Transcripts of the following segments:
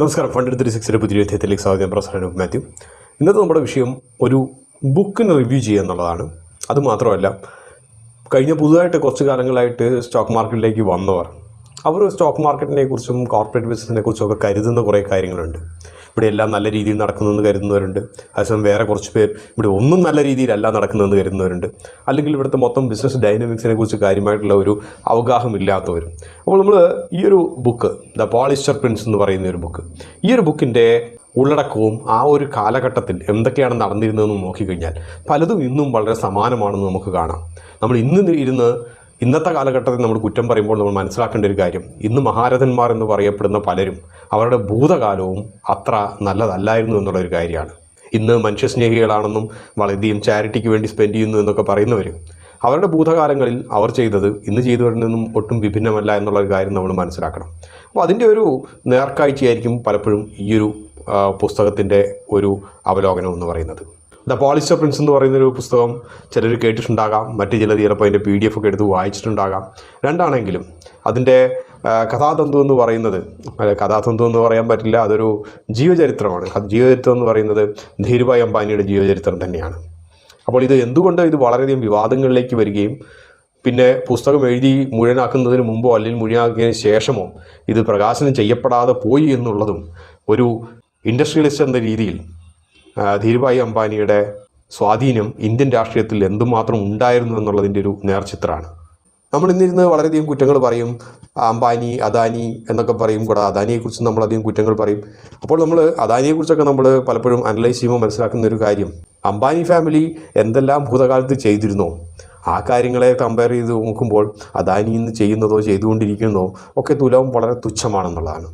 നമസ്കാരം. Fund three സിക്സിന്റെ പുതിയ അധ്യായത്തിലേക്ക് സ്വാഗതം. പ്രൊഫസർ മാത്യു. ഇന്നത്തെ നമ്മുടെ വിഷയം ഒരു ബുക്കിന് റിവ്യൂ ചെയ്യുക എന്നുള്ളതാണ്. അതുമാത്രമല്ല കഴിഞ്ഞ പുതുതായിട്ട് കുറച്ച് കാലങ്ങളായിട്ട് സ്റ്റോക്ക് മാർക്കറ്റിലേക്ക് വന്നവർ അവർ സ്റ്റോക്ക് മാർക്കറ്റിനെ കുറിച്ചും കോർപ്പറേറ്റ് ബിസിനസിനെ കുറിച്ചും ഒക്കെ കരുതുന്ന കുറേ കാര്യങ്ങളുണ്ട്. ഇവിടെ എല്ലാം നല്ല രീതിയിൽ നടക്കുന്നെന്ന് കരുതുന്നവരുണ്ട്. അതേസമയം വേറെ കുറച്ച് പേർ ഇവിടെ ഒന്നും നല്ല രീതിയിലല്ല നടക്കുന്നതെന്ന് കരുതുന്നവരുണ്ട്. അല്ലെങ്കിൽ ഇവിടുത്തെ മൊത്തം ബിസിനസ് ഡൈനാമിക്സിനെ കുറിച്ച് കാര്യമായിട്ടുള്ള ഒരു അവഗാഹമില്ലാത്തവരും. അപ്പോൾ നമ്മൾ ഈ ഒരു ബുക്ക് ദ പോളിസ്റ്റർ പ്രിൻസ് എന്ന് പറയുന്ന ഒരു ബുക്ക് ഈ ഒരു ബുക്കിന്റെ ഉള്ളടക്കവും ആ ഒരു കാലഘട്ടത്തിൽ എന്തൊക്കെയാണ് നടന്നിരുന്നതെന്ന് നോക്കിക്കഴിഞ്ഞാൽ പലതും ഇന്നും വളരെ സമാനമാണെന്ന് നമുക്ക് കാണാം. നമ്മൾ ഇന്ന് ഇരുന്ന് ഇന്നത്തെ കാലഘട്ടത്തിൽ നമ്മൾ കുറ്റം പറയുമ്പോൾ നമ്മൾ മനസ്സിലാക്കേണ്ട ഒരു കാര്യം ഇന്ന് മഹാരഥന്മാർ എന്ന് പറയപ്പെടുന്ന പലരും അവരുടെ ഭൂതകാലവും അത്ര നല്ലതല്ലായിരുന്നു എന്നുള്ളൊരു കാര്യമാണ്. ഇന്ന് മനുഷ്യസ്നേഹികളാണെന്നും വളരെയധികം ചാരിറ്റിക്ക് വേണ്ടി സ്പെൻഡ് ചെയ്യുന്നു എന്നൊക്കെ പറയുന്നവർ അവരുടെ ഭൂതകാലങ്ങളിൽ അവർ ചെയ്തത് ഇന്ന് ചെയ്തു നിന്നും ഒട്ടും വിഭിന്നമല്ല എന്നുള്ളൊരു കാര്യം നമ്മൾ മനസ്സിലാക്കണം. അപ്പോൾ അതിന്റെ ഒരു നേർക്കാഴ്ചയായിരിക്കും പലപ്പോഴും ഈ ഒരു പുസ്തകത്തിന്റെ ഒരു അവലോകനം എന്ന് പറയുന്നത്. ദ പോളിസ്റ്റർ പ്രിൻസ് എന്ന് പറയുന്ന ഒരു പുസ്തകം ചിലർ കേട്ടിട്ടുണ്ടാകാം. മറ്റു ചിലർ ചിലപ്പോൾ അതിന്റെ പി ഡി എഫ് ഒക്കെ എടുത്ത് വായിച്ചിട്ടുണ്ടാകാം. രണ്ടാണെങ്കിലും അതിന്റെ കഥാതന്തു എന്ന് പറയുന്നത് കഥാതന്തു എന്ന് പറയാൻ പറ്റില്ല അതൊരു ജീവചരിത്രമാണ്. ജീവചരിത്രം എന്ന് പറയുന്നത് ധീരുഭായ് അംബാനിയുടെ ജീവചരിത്രം തന്നെയാണ്. അപ്പോൾ ഇത് എന്തുകൊണ്ട് ഇത് വളരെയധികം വിവാദങ്ങളിലേക്ക് വരികയും പിന്നെ പുസ്തകം എഴുതി മുഴുവനാക്കുന്നതിന് മുമ്പോ അല്ലെങ്കിൽ മുഴുവനാക്കിയതിന് ശേഷമോ ഇത് പ്രകാശനം ചെയ്യപ്പെടാതെ പോയി എന്നുള്ളതും ഒരു ഇൻഡസ്ട്രിയലിസ്റ്റ് എന്ന രീതിയിൽ ധീരുഭായ് അംബാനിയുടെ സ്വാധീനം ഇന്ത്യൻ രാഷ്ട്രീയത്തിൽ എന്തുമാത്രം ഉണ്ടായിരുന്നു എന്നുള്ളതിന്റെ ഒരു നേർചിത്രമാണ്. നമ്മൾ ഇന്നിരുന്ന് വളരെയധികം കുറ്റങ്ങൾ പറയും. അംബാനി അദാനി എന്നൊക്കെ പറയും. കൂടെ അദാനിയെക്കുറിച്ച് നമ്മളധികം കുറ്റങ്ങൾ പറയും. അപ്പോൾ നമ്മൾ അദാനിയെക്കുറിച്ചൊക്കെ നമ്മൾ പലപ്പോഴും അനലൈസ് ചെയ്യുമ്പോൾ മനസ്സിലാക്കുന്ന ഒരു കാര്യം. അംബാനി ഫാമിലി എന്തെല്ലാം ഭൂതകാലത്ത് ചെയ്തിരുന്നോ? ആ കാര്യങ്ങളെ കമ്പയർ ചെയ്ത് നോക്കുമ്പോൾ അദാനി ഇന്ന് ചെയ്യുന്നതോ ചെയ്തുകൊണ്ടിരിക്കുന്നതോ ഒക്കെ തുലവും വളരെ തുച്ഛമാണെന്നുള്ളതാണ്.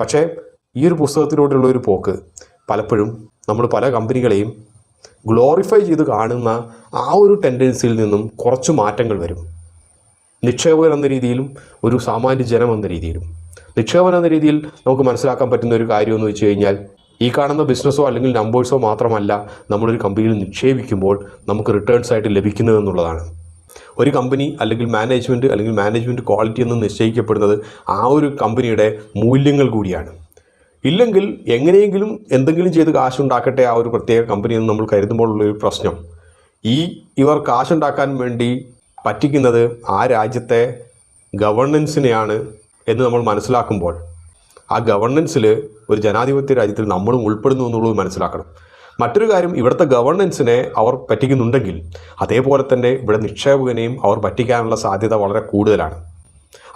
പക്ഷേ ഈ ഒരു പുസ്തകത്തിലൂടെയുള്ള ഒരു പോക്ക് പലപ്പോഴും നമ്മൾ പല കമ്പനികളെയും ഗ്ലോറിഫൈ ചെയ്ത് കാണുന്ന ആ ഒരു ടെൻഡൻസിയിൽ നിന്നും കുറച്ച് മാറ്റങ്ങൾ വരും. നിക്ഷേപകൻ എന്ന രീതിയിലും ഒരു സാമാന്യ ജനം എന്ന രീതിയിലും. നിക്ഷേപകൻ എന്ന രീതിയിൽ നമുക്ക് മനസ്സിലാക്കാൻ പറ്റുന്ന ഒരു കാര്യം എന്ന് വെച്ച് കഴിഞ്ഞാൽ ഈ കാണുന്ന ബിസിനസ്സോ അല്ലെങ്കിൽ നമ്പേഴ്സോ മാത്രമല്ല നമ്മളൊരു കമ്പനിയിൽ നിക്ഷേപിക്കുമ്പോൾ നമുക്ക് റിട്ടേൺസ് ആയിട്ട് ലഭിക്കുന്നത് എന്നുള്ളതാണ്. ഒരു കമ്പനി അല്ലെങ്കിൽ മാനേജ്മെന്റ് അല്ലെങ്കിൽ മാനേജ്മെന്റ് ക്വാളിറ്റി എന്ന് നിശ്ചയിക്കപ്പെടുന്നത് ആ ഒരു കമ്പനിയുടെ മൂല്യങ്ങൾ കൂടിയാണ്. ഇല്ലെങ്കിൽ എങ്ങനെയെങ്കിലും എന്തെങ്കിലും ചെയ്ത് കാശുണ്ടാക്കട്ടെ ആ ഒരു പ്രത്യേക കമ്പനി എന്ന് നമ്മൾ കരുതുമ്പോഴുള്ളൊരു പ്രശ്നം. ഈ ഇവർ കാശുണ്ടാക്കാൻ വേണ്ടി പറ്റിക്കുന്നത് ആ രാജ്യത്തെ ഗവർണൻസിനെയാണ് എന്ന് നമ്മൾ മനസ്സിലാക്കുമ്പോൾ ആ ഗവർണൻസിൽ ഒരു ജനാധിപത്യ രാജ്യത്തിൽ നമ്മളും ഉൾപ്പെടുന്നു എന്നുള്ളത് മനസ്സിലാക്കണം. മറ്റൊരു കാര്യം ഇവിടുത്തെ ഗവർണൻസിനെ അവർ പറ്റിക്കുന്നുണ്ടെങ്കിൽ അതേപോലെ തന്നെ ഇവിടെ നിക്ഷേപകനെയും അവർ പറ്റിക്കാനുള്ള സാധ്യത വളരെ കൂടുതലാണ്.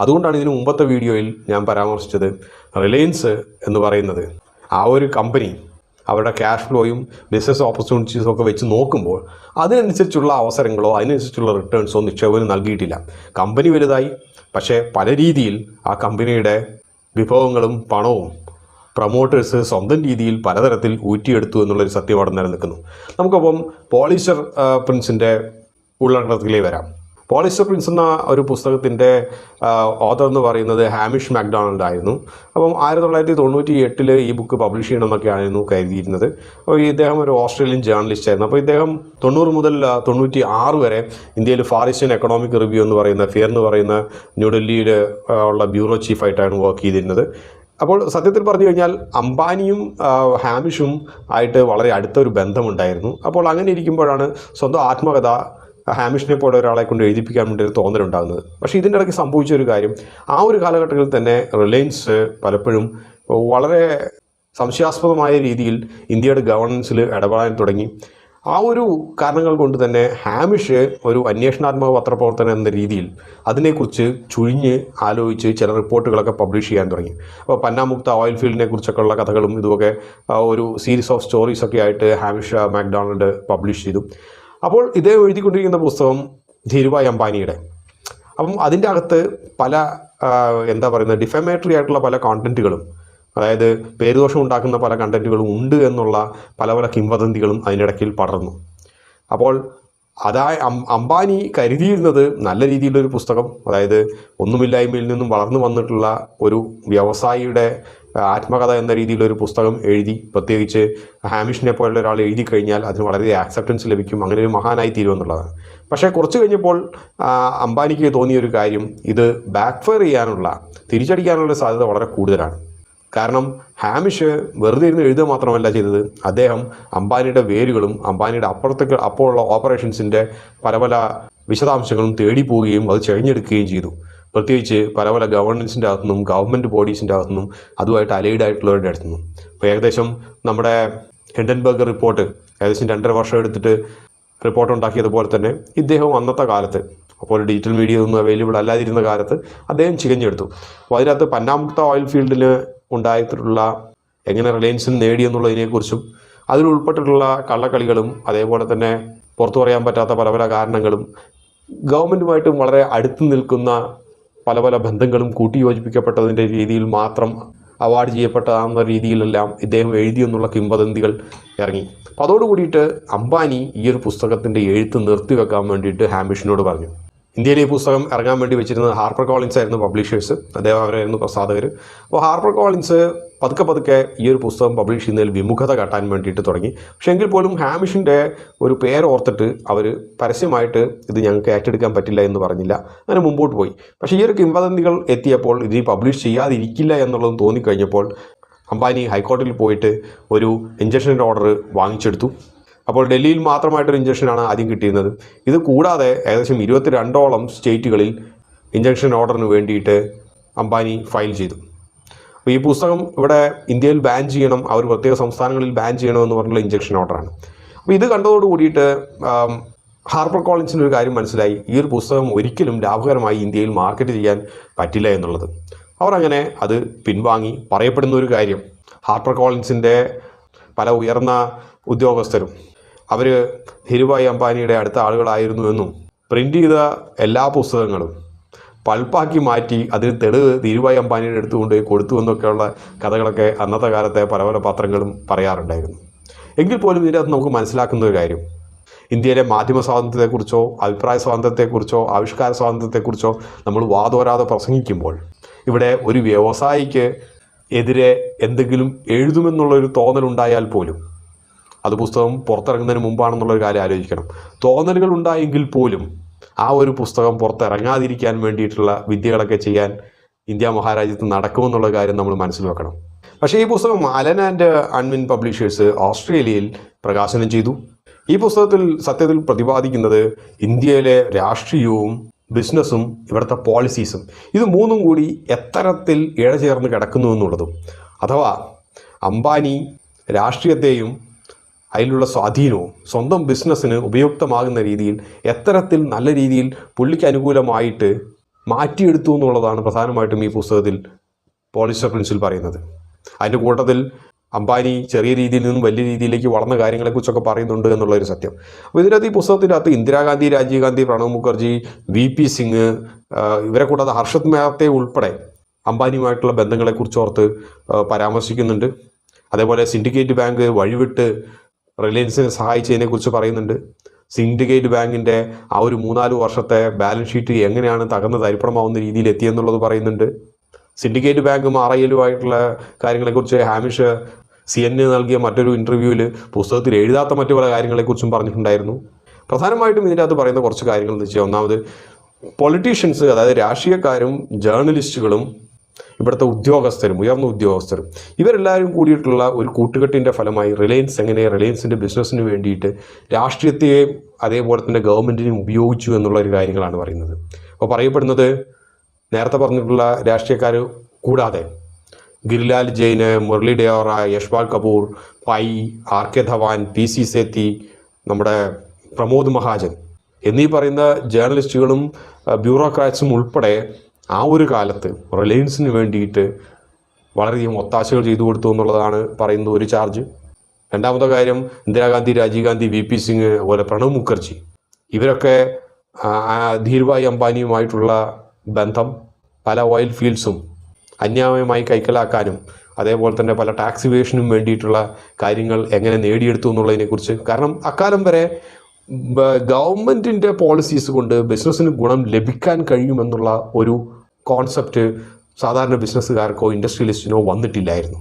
അതുകൊണ്ടാണ് ഇതിന് മുമ്പത്തെ വീഡിയോയിൽ ഞാൻ പരാമർശിച്ചത് റിലയൻസ് എന്ന് പറയുന്നത്. ആ ഒരു കമ്പനി അവരുടെ ക്യാഷ് ഫ്ലോയും ബിസിനസ് ഓപ്പർച്യൂണിറ്റീസും ഒക്കെ വെച്ച് നോക്കുമ്പോൾ അതിനനുസരിച്ചുള്ള അവസരങ്ങളോ അതിനനുസരിച്ചുള്ള റിട്ടേൺസോ നിക്ഷേപകന് നൽകിയിട്ടില്ല. കമ്പനി വലുതായി. പക്ഷേ പല രീതിയിൽ ആ കമ്പനിയുടെ വിഭവങ്ങളും പണവും പ്രൊമോട്ടേഴ്സ് സ്വന്തം രീതിയിൽ പലതരത്തിൽ ഊറ്റിയെടുത്തു എന്നുള്ളൊരു സത്യം അവിടെ നിലനിൽക്കുന്നു. നമുക്കപ്പം പോളിസ്റ്റർ പ്രിൻസിന്റെ ഉള്ളടക്കത്തിലേ വരാം. പോളിസ്റ്റർ പ്രിൻസ് എന്ന ഒരു പുസ്തകത്തിന്റെ ഓതർ എന്ന് പറയുന്നത് ഹാമിഷ് മാക്ഡൊണാൾഡ് ആയിരുന്നു. അപ്പം ആയിരത്തി തൊള്ളായിരത്തി തൊണ്ണൂറ്റി എട്ടിൽ ഈ ബുക്ക് പബ്ലിഷ് ചെയ്യണമെന്നൊക്കെയായിരുന്നു കരുതിയിരുന്നത്. അപ്പോൾ ഇദ്ദേഹം ഒരു ഓസ്ട്രേലിയൻ ജേർണലിസ്റ്റ് ആയിരുന്നു. അപ്പോൾ ഇദ്ദേഹം തൊണ്ണൂറ് മുതൽ തൊണ്ണൂറ്റി ആറ് വരെ ഇന്ത്യയിൽ ഈസ്റ്റേൺ എക്കണോമിക് റിവ്യൂ എന്ന് പറയുന്ന ഫിയർ എന്ന് പറയുന്ന ന്യൂഡൽഹിയിൽ ഉള്ള ബ്യൂറോ ചീഫായിട്ടാണ് വർക്ക് ചെയ്തിരുന്നത്. അപ്പോൾ സത്യത്തിൽ പറഞ്ഞു കഴിഞ്ഞാൽ അംബാനിയും ഹാമിഷും ആയിട്ട് വളരെ അടുത്തൊരു ബന്ധമുണ്ടായിരുന്നു. അപ്പോൾ അങ്ങനെ ഇരിക്കുമ്പോഴാണ് സ്വന്തം ആത്മകഥ ഹാമിഷിനെ പോലെ ഒരാളെ കൊണ്ട് എഴുതിപ്പിക്കാൻ വേണ്ടി ഒരു തോന്നലുണ്ടാകുന്നത് പക്ഷേ ഇതിന്റെ ഇടയ്ക്ക് സംഭവിച്ച ഒരു കാര്യം ആ ഒരു കാലഘട്ടത്തിൽ തന്നെ റിലയൻസ് പലപ്പോഴും വളരെ സംശയാസ്പദമായ രീതിയിൽ ഇന്ത്യയുടെ ഗവർണൻസിൽ ഇടപെടാൻ തുടങ്ങി. ആ ഒരു കാരണങ്ങൾ കൊണ്ട് തന്നെ ഹാമിഷ് ഒരു അന്വേഷണാത്മക പത്രപ്രവർത്തനം എന്ന രീതിയിൽ അതിനെക്കുറിച്ച് ചുഴിഞ്ഞ് ആലോചിച്ച് ചില റിപ്പോർട്ടുകളൊക്കെ പബ്ലിഷ് ചെയ്യാൻ തുടങ്ങി. അപ്പോൾ പന്നാമുക്ത ഓയിൽ ഫീൽഡിനെ കുറിച്ചൊക്കെ ഉള്ള കഥകളും ഇതുമൊക്കെ ഒരു സീരീസ് ഓഫ് സ്റ്റോറീസൊക്കെ ആയിട്ട് ഹാമിഷ മാക്ഡൊണാൾഡ് പബ്ലിഷ് ചെയ്തു. അപ്പോൾ ഇതേ എഴുതിക്കൊണ്ടിരിക്കുന്ന പുസ്തകം ധീരുഭായ് അംബാനിയുടെ. അപ്പം അതിന്റെ അകത്ത് പല എന്താ പറയുന്നത് ഡിഫമേറ്ററി ആയിട്ടുള്ള പല കോണ്ടന്റുകളും അതായത് പേരുദോഷം ഉണ്ടാക്കുന്ന പല കണ്ടന്റുകളും ഉണ്ട് എന്നുള്ള പല പല കിംവദന്തികളും അതിനിടയ്ക്കിൽ പടർന്നു. അപ്പോൾ അതായ അംബാനി കരുതിയിരുന്നത് നല്ല രീതിയിലൊരു പുസ്തകം അതായത് ഒന്നുമില്ലായ്മയിൽ നിന്നും വളർന്നു വന്നിട്ടുള്ള ഒരു വ്യവസായിയുടെ ആത്മകഥ എന്ന രീതിയിലൊരു പുസ്തകം എഴുതി പ്രത്യേകിച്ച് ഹാമിഷിനെ പോലുള്ള ഒരാൾ എഴുതി കഴിഞ്ഞാൽ അതിന് വളരെ ആക്സെപ്റ്റൻസ് ലഭിക്കും. അങ്ങനെ ഒരു മഹാനായി തീരുമെന്നുള്ളതാണ്. പക്ഷേ കുറച്ച് കഴിഞ്ഞപ്പോൾ അംബാനിക്ക് തോന്നിയ ഒരു കാര്യം ഇത് ബാക്ക്ഫയർ ചെയ്യാനുള്ള തിരിച്ചടിക്കാനുള്ള സാധ്യത വളരെ കൂടുതലാണ്. കാരണം ഹാമിഷ് വെറുതെ ഇരുന്ന് എഴുതുക മാത്രമല്ല ചെയ്തത്. അദ്ദേഹം അംബാനിയുടെ വേരുകളും അംബാനിയുടെ അപ്പുറത്തേക്ക് അപ്പോഴുള്ള ഓപ്പറേഷൻസിന്റെ പല പല വിശദാംശങ്ങളും തേടി പോവുകയും അത് ചെഴിഞ്ഞെടുക്കുകയും ചെയ്തു. പ്രത്യേകിച്ച് പല പല ഗവൺമെൻസിന്റെ അകത്തുനിന്നും ഗവൺമെന്റ് ബോഡീസിന്റെ അകത്തുനിന്നും അതുമായിട്ട് അലൈഡ് ആയിട്ടുള്ളവരുടെ അടുത്തുനിന്നും. ഇപ്പോൾ ഏകദേശം നമ്മുടെ ഹിൻഡൻബർഗ് റിപ്പോർട്ട് ഏകദേശം രണ്ടര വർഷം എടുത്തിട്ട് റിപ്പോർട്ട് ഉണ്ടാക്കിയതുപോലെ തന്നെ ഇദ്ദേഹം അന്നത്തെ കാലത്ത് അപ്പോൾ ഡിജിറ്റൽ മീഡിയ ഒന്നും അവൈലബിൾ അല്ലാതിരുന്ന കാലത്ത് അദ്ദേഹം ചികഞ്ഞെടുത്തു. അപ്പോൾ അതിനകത്ത് പന്നാമുക്ത ഓയിൽ ഫീൽഡിൽ ഉണ്ടായിട്ടുള്ള എങ്ങനെ റിലയൻസിന് നേടിയെന്നുള്ളതിനെക്കുറിച്ചും അതിൽ ഉൾപ്പെട്ടിട്ടുള്ള കള്ളക്കളികളും അതേപോലെ തന്നെ പുറത്തു പറയാൻ പറ്റാത്ത പല പല കാരണങ്ങളും ഗവൺമെന്റുമായിട്ടും വളരെ അടുത്ത് നിൽക്കുന്ന പല പല ബന്ധങ്ങളും കൂട്ടിയോജിപ്പിക്കപ്പെട്ടതിന്റെ രീതിയിൽ മാത്രം അവാർഡ് ചെയ്യപ്പെട്ടതാണെന്ന രീതിയിലെല്ലാം ഇദ്ദേഹം എഴുതിയെന്നുള്ള കിംവദന്തികൾ ഇറങ്ങി. അപ്പോൾ അതോടുകൂടിയിട്ട് അംബാനി ഈ ഒരു പുസ്തകത്തിന്റെ എഴുത്ത് നിർത്തിവെക്കാൻ വേണ്ടിയിട്ട് ഹാമിഷിനോട് പറഞ്ഞു. ഇന്ത്യയിലെ ഈ പുസ്തകം ഇറങ്ങാൻ വേണ്ടി വെച്ചിരുന്നത് ഹാർപ്പർ കോളിൻസ് ആയിരുന്നു പബ്ലിഷേഴ്സ് അദ്ദേഹം അവരായിരുന്നു പ്രസാധകർ അപ്പോൾ ഹാർപ്പർ കോളിൻസ് പതുക്കെ പതുക്കെ ഈ ഒരു പുസ്തകം പബ്ലിഷ് ചെയ്യുന്നതിൽ വിമുഖത കാട്ടാൻ വേണ്ടിയിട്ട് തുടങ്ങി. പക്ഷേ എങ്കിൽ പോലും ഹാമിഷിന്റെ ഒരു പേരോർത്തിട്ട് അവർ പരസ്യമായിട്ട് ഇത് ഞങ്ങൾക്ക് ഏറ്റെടുക്കാൻ പറ്റില്ല എന്ന് പറഞ്ഞില്ല. അങ്ങനെ മുമ്പോട്ട് പോയി. പക്ഷേ ഈ ഒരു കിംവദന്തികൾ എത്തിയപ്പോൾ ഇത് പബ്ലിഷ് ചെയ്യാതിരിക്കില്ല എന്നുള്ളതും തോന്നിക്കഴിഞ്ഞപ്പോൾ അംബാനി ഹൈക്കോടതിയിൽ പോയിട്ട് ഒരു ഇഞ്ചക്ഷന്റെ ഓർഡർ വാങ്ങിച്ചെടുത്തു. അപ്പോൾ ഡൽഹിയിൽ മാത്രമായിട്ടൊരു ഇഞ്ചക്ഷനാണ് ആദ്യം കിട്ടിയിരുന്നത്. ഇത് കൂടാതെ ഏകദേശം ഇരുപത്തിരണ്ടോളം സ്റ്റേറ്റുകളിൽ ഇഞ്ചക്ഷൻ ഓർഡറിന് വേണ്ടിയിട്ട് അംബാനി ഫയൽ ചെയ്തു. ഈ പുസ്തകം ഇവിടെ ഇന്ത്യയിൽ ബാൻ ചെയ്യണം അവർ പ്രത്യേക സംസ്ഥാനങ്ങളിൽ ബാൻ ചെയ്യണമെന്ന് പറഞ്ഞുള്ള ഇഞ്ചക്ഷൻ ഓർഡറാണ് അപ്പോൾ ഇത് കണ്ടതോട് കൂടിയിട്ട് ആം, ഹാർപ്പർ കോളിൻസിന് ഒരു കാര്യം മനസ്സിലായി. ഈ ഒരു പുസ്തകം ഒരിക്കലും ലാഭകരമായി ഇന്ത്യയിൽ മാർക്കറ്റ് ചെയ്യാൻ പറ്റില്ല എന്നുള്ളത്. അവർ അങ്ങനെ അത് പിൻവാങ്ങി. പറയപ്പെടുന്ന ഒരു കാര്യം ഹാർപ്പർ കോളിൻസിന്റെ പല ഉയർന്ന ഉദ്യോഗസ്ഥരും അവർ ധീരുഭായ് അംബാനിയുടെ അടുത്ത ആളുകളായിരുന്നു എന്നും പ്രിന്റ് ചെയ്ത എല്ലാ പുസ്തകങ്ങളും പൾപ്പാക്കി മാറ്റി അതിന് തെളിവ് ധീരുഭായ് അംബാനിയുടെ എടുത്തുകൊണ്ട് കൊടുത്തു എന്നൊക്കെയുള്ള കഥകളൊക്കെ അന്നത്തെ കാലത്തെ പല പല പത്രങ്ങളും പറയാറുണ്ടായിരുന്നു. എങ്കിൽ പോലും ഇതിനകത്ത് നമുക്ക് മനസ്സിലാക്കുന്ന ഒരു കാര്യം. ഇന്ത്യയിലെ മാധ്യമ സ്വാതന്ത്ര്യത്തെക്കുറിച്ചോ അഭിപ്രായ സ്വാതന്ത്ര്യത്തെക്കുറിച്ചോ ആവിഷ്കാര സ്വാതന്ത്ര്യത്തെക്കുറിച്ചോ നമ്മൾ വാതോരാതെ പ്രസംഗിക്കുമ്പോൾ ഇവിടെ ഒരു വ്യവസായിക്ക് എതിരെ എന്തെങ്കിലും എഴുതുമെന്നുള്ളൊരു തോന്നലുണ്ടായാൽ പോലും അത് പുസ്തകം പുറത്തിറങ്ങുന്നതിന് മുമ്പാണെന്നുള്ളൊരു കാര്യം ആലോചിക്കണം. തോന്നലുകൾ ഉണ്ടായെങ്കിൽ പോലും ആ ഒരു പുസ്തകം പുറത്തിറങ്ങാതിരിക്കാൻ വേണ്ടിയിട്ടുള്ള വിദ്യകളൊക്കെ ചെയ്യാൻ ഇന്ത്യ മഹാരാജ്യത്ത് നടക്കുമെന്നുള്ള കാര്യം നമ്മൾ മനസ്സിൽ വെക്കണം. പക്ഷേ ഈ പുസ്തകം അലൻ ആൻഡ് അൺവിൻ പബ്ലിഷേഴ്സ് ഓസ്ട്രേലിയയിൽ പ്രകാശനം ചെയ്തു. ഈ പുസ്തകത്തിൽ സത്യത്തിൽ പ്രതിപാദിക്കുന്നത് ഇന്ത്യയിലെ രാഷ്ട്രീയവും ബിസിനസ്സും ഇവിടുത്തെ പോളിസീസും ഇത് മൂന്നും കൂടി എത്തരത്തിൽ ഇഴചേർന്ന് കിടക്കുന്നു എന്നുള്ളതും. അഥവാ അംബാനി രാഷ്ട്രീയത്തെയും അതിലുള്ള സ്വാധീനവും സ്വന്തം ബിസിനസ്സിന് ഉപയുക്തമാകുന്ന രീതിയിൽ എത്തരത്തിൽ നല്ല രീതിയിൽ പുള്ളിക്ക് അനുകൂലമായിട്ട് മാറ്റിയെടുത്തു എന്നുള്ളതാണ് പ്രധാനമായിട്ടും ഈ പുസ്തകത്തിൽ പോളിസ്റ്റർ പ്രിൻസിൽ പറയുന്നത്. അതിന്റെ കൂട്ടത്തിൽ അംബാനി ചെറിയ രീതിയിൽ നിന്നും വലിയ രീതിയിലേക്ക് വളർന്ന കാര്യങ്ങളെക്കുറിച്ചൊക്കെ പറയുന്നുണ്ട് എന്നുള്ളൊരു സത്യം. അപ്പോൾ ഇതിനകത്ത് ഈ പുസ്തകത്തിന്റെ അകത്ത് ഇന്ദിരാഗാന്ധി രാജീവ് ഗാന്ധി പ്രണബ് മുഖർജി വി പി സിംഗ് ഇവരെ കൂടാതെ ഹർഷത് മേഹത്തെ ഉൾപ്പെടെ അംബാനിയുമായിട്ടുള്ള ബന്ധങ്ങളെക്കുറിച്ച് ഓർത്ത് പരാമർശിക്കുന്നുണ്ട്. അതേപോലെ സിൻഡിക്കേറ്റ് ബാങ്ക് വഴിവിട്ട് റിലയൻസിനെ സഹായിച്ചതിനെ കുറിച്ച് പറയുന്നുണ്ട്. സിൻഡിക്കേറ്റ് ബാങ്കിന്റെ ആ ഒരു മൂന്നാൽ വർഷത്തെ ബാലൻസ് ഷീറ്റ് എങ്ങനെയാണ് തകർന്ന് തരിപ്പണമാവുന്ന രീതിയിൽ എത്തിയെന്നുള്ളത് പറയുന്നുണ്ട്. സിൻഡിക്കേറ്റ് ബാങ്കും ആർ ഐ എല്ലുമായിട്ടുള്ള കാര്യങ്ങളെക്കുറിച്ച് ഹാമിഷ് സി എൻ നൽകിയ മറ്റൊരു ഇന്റർവ്യൂവിൽ പുസ്തകത്തിൽ എഴുതാത്ത മറ്റു പല കാര്യങ്ങളെക്കുറിച്ചും പറഞ്ഞിട്ടുണ്ടായിരുന്നു. പ്രധാനമായിട്ടും ഇതിന്റെ അകത്ത് പറയുന്ന കുറച്ച് കാര്യങ്ങൾ എന്ന് വെച്ചാൽ ഒന്നാമത് പൊളിറ്റീഷ്യൻസ് അതായത് രാഷ്ട്രീയക്കാരും ജേർണലിസ്റ്റുകളും ഇവിടുത്തെ ഉദ്യോഗസ്ഥരും ഉയർന്ന ഉദ്യോഗസ്ഥരും ഇവരെല്ലാവരും കൂടിയിട്ടുള്ള ഒരു കൂട്ടുകെട്ടിന്റെ ഫലമായി റിലയൻസ് എങ്ങനെ റിലയൻസിന്റെ ബിസിനസ്സിന് വേണ്ടിയിട്ട് രാഷ്ട്രീയത്തെയും അതേപോലെ തന്നെ ഗവൺമെന്റിനെയും ഉപയോഗിച്ചു എന്നുള്ള ഒരു കാര്യങ്ങളാണ് പറയുന്നത്. അപ്പോൾ പറയപ്പെടുന്നത് നേരത്തെ പറഞ്ഞിട്ടുള്ള രാഷ്ട്രീയക്കാർ കൂടാതെ Girilal Jain Murli Deora Yashpal Kapoor Pai R K Dhawan P C Sethi നമ്മുടെ പ്രമോദ് മഹാജൻ എന്നീ പറയുന്ന ജേർണലിസ്റ്റുകളും ബ്യൂറോക്രാറ്റ്സും ഉൾപ്പെടെ ആ ഒരു കാലത്ത് റിലയൻസിന് വേണ്ടിയിട്ട് വളരെയധികം ഒത്താശകൾ ചെയ്തു കൊടുത്തു എന്നുള്ളതാണ് പറയുന്നത് ഒരു ചാർജ്. രണ്ടാമത്തെ കാര്യം ഇന്ദിരാഗാന്ധി രാജീവ് ഗാന്ധി വി പി സിംഗ് അതുപോലെ പ്രണവ് മുഖർജി. ഇവരൊക്കെ ധീരുഭായ് അംബാനിയുമായിട്ടുള്ള ബന്ധം പല ഓയിൽ ഫീൽഡ്സും അന്യായമായി കൈക്കലാക്കാനും അതേപോലെ തന്നെ പല ടാക്സ് ഇവേഷനും വേണ്ടിയിട്ടുള്ള കാര്യങ്ങൾ എങ്ങനെ നേടിയെടുത്തു എന്നുള്ളതിനെക്കുറിച്ച്. കാരണം അക്കാലം വരെ ഗവൺമെന്റിന്റെ പോളിസീസ് കൊണ്ട് ബിസിനസ്സിന് ഗുണം ലഭിക്കാൻ കഴിയുമെന്നുള്ള ഒരു കോൺസെപ്റ്റ് സാധാരണ ബിസിനസ്സുകാർക്കോ ഇൻഡസ്ട്രിയലിസ്റ്റിനോ വന്നിട്ടില്ലായിരുന്നു.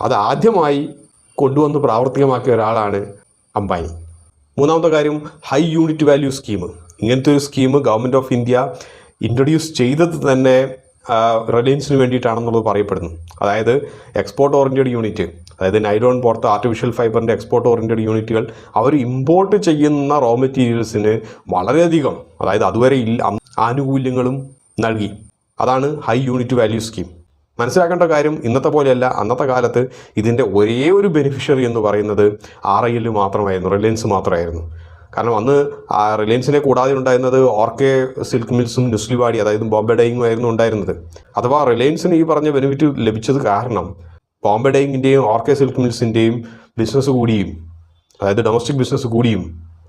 അത് ആദ്യമായി കൊണ്ടുവന്ന് പ്രാവർത്തികമാക്കിയ ഒരാളാണ് അംബാനി. മൂന്നാമത്തെ കാര്യം ഹൈ യൂണിറ്റ് വാല്യൂ സ്കീം ഇങ്ങനത്തെ ഒരു scheme government of India introduce ചെയ്തത് തന്നെ റിലയൻസിന് വേണ്ടിയിട്ടാണെന്നുള്ളത് പറയപ്പെടുന്നു. അതായത് എക്സ്പോർട്ട് ഓറിയന്റഡ് യൂണിറ്റ് അതായത് നൈലോൺ പോർത്ത് ആർട്ടിഫിഷ്യൽ ഫൈബറിന്റെ എക്സ്പോർട്ട് ഓറിയന്റഡ് യൂണിറ്റുകൾ അവർ ഇമ്പോർട്ട് ചെയ്യുന്ന റോ മെറ്റീരിയൽസിന് വളരെയധികം അതായത് അതുവരെ ഇല്ല ആനുകൂല്യങ്ങളും നൽകി. അതാണ് ഹൈ യൂണിറ്റ് വാല്യൂ സ്കീം മനസ്സിലാക്കേണ്ട കാര്യം ഇന്നത്തെ പോലെയല്ല. അന്നത്തെ കാലത്ത് ഇതിന്റെ ഒരേ ഒരു ബെനിഫിഷ്യറി എന്ന് പറയുന്നത് ആർ ഐ എൽ മാത്രമായിരുന്നു റിലയൻസ് മാത്രമായിരുന്നു. കാരണം അന്ന് ആ റിലയൻസിനെ കൂടാതെ ഉണ്ടായിരുന്നത് ഓർക്കെ സിൽക്ക് മിൽസും നുസ്ലിവാടി അതായത് ബോംബെ ഡൈങ്ങും ആയിരുന്നു ഉണ്ടായിരുന്നത്. അഥവാ റിലയൻസിന് ഈ പറഞ്ഞ ബെനിഫിറ്റ് ലഭിച്ചത് കാരണം ബോംബെ ഡൈയിങ്ങിന്റെയും ഓർക്കെ സിൽക്ക് മിൽസിന്റെയും ബിസിനസ് കൂടിയും അതായത് ഡൊമസ്റ്റിക് ബിസിനസ് കൂടിയും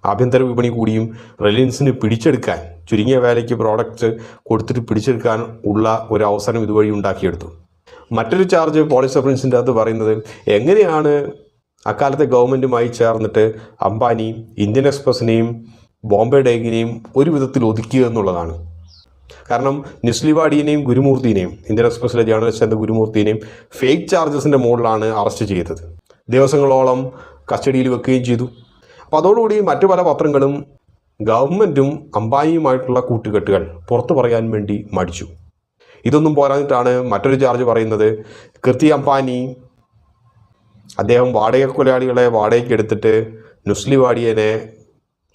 ആഭ്യന്തര വിപണി കൂടിയും റിലയൻസിന് പിടിച്ചെടുക്കാൻ ചുരുങ്ങിയ വേലയ്ക്ക് പ്രോഡക്റ്റ് കൊടുത്തിട്ട് പിടിച്ചെടുക്കാൻ ഉള്ള ഒരു അവസരം ഇതുവഴി ഉണ്ടാക്കിയെടുത്തു. മറ്റൊരു ചാർജ് പോളിസഫറിൻസിന്റെ അകത്ത് പറയുന്നത് എങ്ങനെയാണ് അക്കാലത്തെ ഗവൺമെന്റുമായി ചേർന്നിട്ട് അംബാനി ഇന്ത്യൻ എക്സ്പ്രസിനെയും ബോംബെ ഡേഗിനെയും ഒരു വിധത്തിൽ ഒതുക്കുക എന്നുള്ളതാണ് കാരണം നിസ്ലിവാഡിയെയും ഗുരുമൂർത്തിനെയും ഇന്ത്യൻ എക്സ്പ്രസിലെ ജേർണലിസ്റ്റ് എന്ന ഗുരുമൂർത്തിനെയും ഫേക്ക് ചാർജസിന്റെ മുകളിലാണ് അറസ്റ്റ് ചെയ്തത്. ദിവസങ്ങളോളം കസ്റ്റഡിയിൽ വെക്കുകയും ചെയ്തു. അപ്പോൾ അതോടുകൂടി മറ്റു പല പത്രങ്ങളും ഗവൺമെന്റും അംബാനിയുമായിട്ടുള്ള കൂട്ടുകെട്ടുകൾ പുറത്തു പറയാൻ വേണ്ടി മടിച്ചു. ഇതൊന്നും പോരാഞ്ഞിട്ടാണ് മറ്റൊരു ചാർജ് പറയുന്നത്. കൃത്യ അംബാനി അദ്ദേഹം വാടക കൊലയാളികളെ വാടകയ്ക്ക് എടുത്തിട്ട് നുസ്ലിവാടിയനെ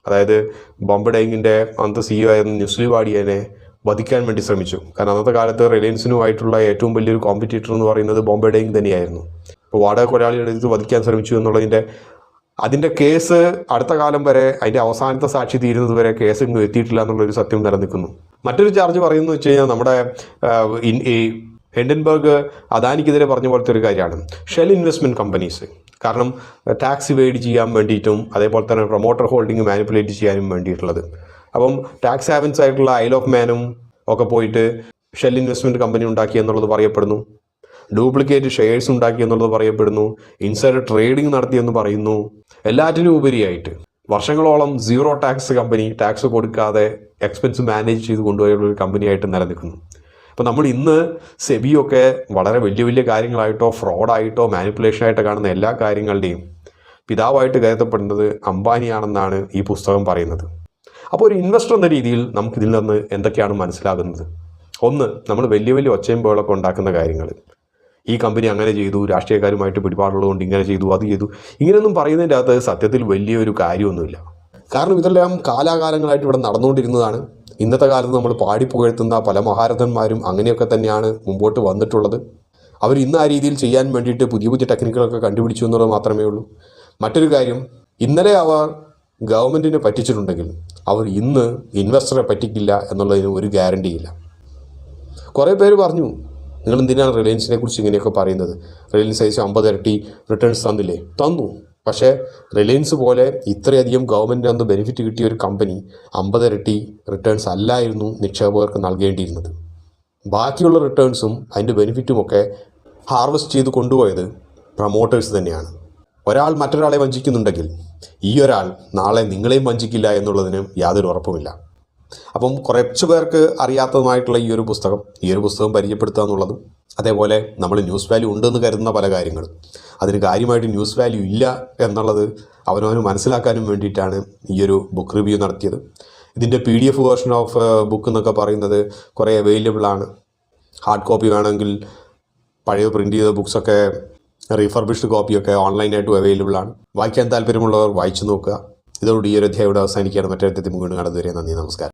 അതായത് ബോംബെ ഡൈങ്ങിന്റെ അന്ത സിഇഒ ആയിരുന്ന നുസ്ലി വാടിയനെ വധിക്കാൻ വേണ്ടി ശ്രമിച്ചു. കാരണം അന്നത്തെ കാലത്ത് റിലയൻസിനുമായിട്ടുള്ള ഏറ്റവും വലിയൊരു കോമ്പറ്റീറ്റർ എന്ന് പറയുന്നത് ബോംബെ ഡേയിങ് തന്നെയായിരുന്നു. അപ്പോൾ വാടക കൊലയാളികളെ എടുത്ത് വധിക്കാൻ ശ്രമിച്ചു എന്നുള്ളതിന്റെ അതിന്റെ കേസ് അടുത്ത കാലം വരെ അതിന്റെ അവസാനത്തെ സാക്ഷി തീരുന്നത് വരെ കേസ് ഇങ്ങ് എത്തിയിട്ടില്ല എന്നുള്ളൊരു സത്യം നിലനിൽക്കുന്നു. മറ്റൊരു ചാർജ് പറയുന്നത് വെച്ച് കഴിഞ്ഞാൽ നമ്മുടെ ഈ ഹെൻഡൻബർഗ് അദാനിക്കെതിരെ പറഞ്ഞ പോലത്തെ ഒരു കാര്യമാണ്. ഷെൽ ഇൻവെസ്റ്റ്മെന്റ് കമ്പനീസ് കാരണം ടാക്സ് വെയ്ഡ് ചെയ്യാൻ വേണ്ടിയിട്ടും അതേപോലെ തന്നെ പ്രൊമോട്ടർ ഹോൾഡിംഗ് മാനിപ്പുലേറ്റ് ചെയ്യാനും വേണ്ടിയിട്ടുള്ളത്. അപ്പം ടാക്സ് ഹാവൻസ് ആയിട്ടുള്ള ഐൽ ഓഫ് മാനും ഒക്കെ പോയിട്ട് ഷെൽ ഇൻവെസ്റ്റ്മെന്റ് കമ്പനി ഉണ്ടാക്കി എന്നുള്ളത് പറയപ്പെടുന്നു. ഡ്യൂപ്ലിക്കേറ്റ് ഷെയർസ് ഉണ്ടാക്കി എന്നുള്ളത് പറയപ്പെടുന്നു. ഇൻസൈഡ് ട്രേഡിംഗ് നടത്തിയെന്ന് പറയുന്നു. എല്ലാറ്റിനും ഉപരിയായിട്ട് വർഷങ്ങളോളം സീറോ ടാക്സ് കമ്പനി ടാക്സ് കൊടുക്കാതെ എക്സ്പെൻസ് മാനേജ് ചെയ്ത് കൊണ്ടുപോയുള്ള ഒരു കമ്പനിയായിട്ട് നിലനിൽക്കുന്നു. അപ്പോൾ നമ്മൾ ഇന്ന് സെബിയൊക്കെ വളരെ വലിയ വലിയ കാര്യങ്ങളായിട്ടോ ഫ്രോഡായിട്ടോ മാനിപ്പുലേഷൻ ആയിട്ടോ കാണുന്ന എല്ലാ കാര്യങ്ങളുടെയും പിതാവായിട്ട് കരുതപ്പെടുന്നത് അംബാനിയാണെന്നാണ് ഈ പുസ്തകം പറയുന്നത്. അപ്പോൾ ഒരു ഇൻവെസ്റ്റർ എന്ന രീതിയിൽ നമുക്ക് ഇതിൽ നിന്ന് എന്തൊക്കെയാണ് മനസ്സിലാകുന്നത്? ഒന്ന് നമ്മൾ വലിയ വലിയ ഒച്ചയും പോലൊക്കെ ഉണ്ടാക്കുന്ന കാര്യങ്ങൾ. ഈ കമ്പനി അങ്ങനെ ചെയ്തു രാഷ്ട്രീയക്കാരുമായിട്ട് പിടിപാടുള്ളതുകൊണ്ട് ഇങ്ങനെ ചെയ്തു അത് ചെയ്തു. ഇങ്ങനെയൊന്നും പറയുന്നതിന്റെ അകത്ത് സത്യത്തിൽ വലിയൊരു കാര്യമൊന്നുമില്ല. കാരണം ഇതെല്ലാം കാലാകാലങ്ങളായിട്ട് ഇവിടെ നടന്നുകൊണ്ടിരുന്നതാണ്. ഇന്നത്തെ കാലത്ത് നമ്മൾ പാടി പാടിപ്പുകഴ്ത്തുന്ന പല മഹാരഥന്മാരും അങ്ങനെയൊക്കെ തന്നെയാണ് മുമ്പോട്ട് വന്നിട്ടുള്ളത്. അവർ ഇന്ന് ആ രീതിയിൽ ചെയ്യാൻ വേണ്ടിയിട്ട് പുതിയ പുതിയ ടെക്നിക്കുകളൊക്കെ കണ്ടുപിടിച്ചു എന്നുള്ളത് മാത്രമേ ഉള്ളൂ. മറ്റൊരു കാര്യം ഇന്നലെ അവർ ഗവൺമെന്റിനെ പറ്റിച്ചിട്ടുണ്ടെങ്കിൽ അവർ ഇന്ന് ഇൻവെസ്റ്ററെ പറ്റിക്കില്ല എന്നുള്ളതിന് ഒരു ഗ്യാരണ്ടിയില്ല കുറേ പേര് പറഞ്ഞു നിങ്ങൾ എന്തിനാണ് റിലയൻസിനെ കുറിച്ച് ഇങ്ങനെയൊക്കെ പറയുന്നത്? റിലയൻസ് ഏകദേശം അമ്പത് ഇരട്ടി റിട്ടേൺസ് തന്നില്ലേ? തന്നു. പക്ഷേ റിലയൻസ് പോലെ ഇത്രയധികം ഗവൺമെന്റ് അന്ന് ബെനിഫിറ്റ് കിട്ടിയ ഒരു കമ്പനി അമ്പത് ഇരട്ടി റിട്ടേൺസ് അല്ലായിരുന്നു നിക്ഷേപകർക്ക് നൽകേണ്ടിയിരുന്നത്. ബാക്കിയുള്ള റിട്ടേൺസും അതിന്റെ ബെനിഫിറ്റുമൊക്കെ ഹാർവെസ്റ്റ് ചെയ്ത് കൊണ്ടുപോയത് പ്രൊമോട്ടേഴ്സ് തന്നെയാണ്. ഒരാൾ മറ്റൊരാളെ വഞ്ചിക്കുന്നുണ്ടെങ്കിൽ ഈ ഒരാൾ നാളെ നിങ്ങളെയും വഞ്ചിക്കില്ല എന്നുള്ളതിന് യാതൊരു ഉറപ്പുമില്ല. അപ്പം കുറച്ച് പേർക്ക് അറിയാത്തതുമായിട്ടുള്ള ഈ ഒരു പുസ്തകം ഈ ഒരു പുസ്തകം പരിചയപ്പെടുത്തുക എന്നുള്ളതും അതേപോലെ നമ്മൾ ന്യൂസ് വാല്യൂ ഉണ്ടെന്ന് കരുതുന്ന പല കാര്യങ്ങളും. അതിന് കാര്യമായിട്ട് ന്യൂസ് വാല്യൂ ഇല്ല എന്നുള്ളത് അവനവന് മനസ്സിലാക്കാനും വേണ്ടിയിട്ടാണ് ഈ ഒരു ബുക്ക് റിവ്യൂ നടത്തിയത്. ഇതിന്റെ P D F version of book എന്നൊക്കെ പറയുന്നത് കുറേ അവൈലബിൾ ആണ്. ഹാർഡ് കോപ്പി വേണമെങ്കിൽ പഴയ പ്രിന്റ് ചെയ്ത ബുക്സൊക്കെ റീഫർബിഷ്ഡ് കോപ്പിയൊക്കെ ഓൺലൈനായിട്ടും അവൈലബിൾ ആണ് വായിക്കാൻ താല്പര്യമുള്ളവർ വായിച്ചു നോക്കുക. ഇതോടെ ഈ ഒരു അധ്യായം ഇവിടെ അവസാനിക്കുകയാണ്. മറ്റൊരു അധ്യായത്തിൽ വീണ്ടും കാണുന്നതുവരെ നന്ദി നമസ്കാരം.